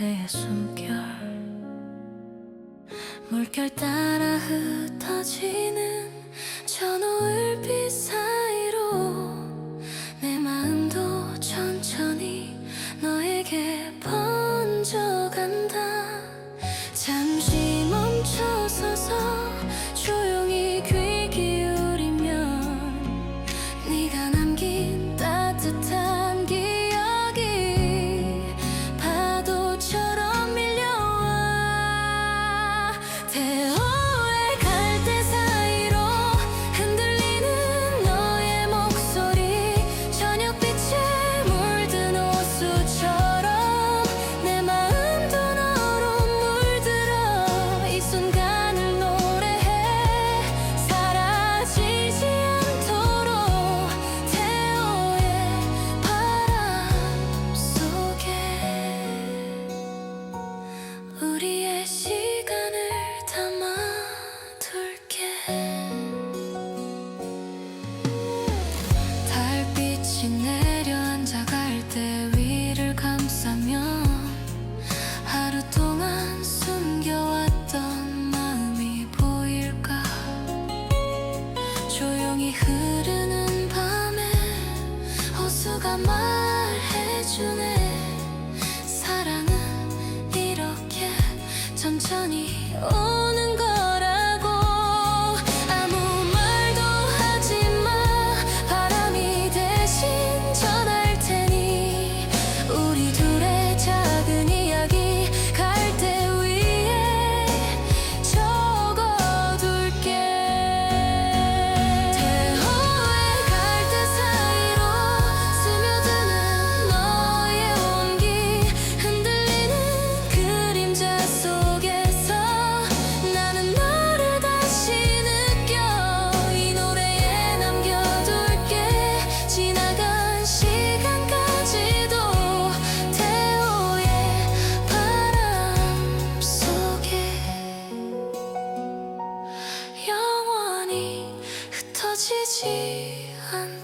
그대의 숨결. 물결 따라 흩어지는 저 노을빛 사이로 내 마음도 천천히 너에게 번져. 수가 말해주네. 사랑은 이렇게 천천히 오 凄凄暗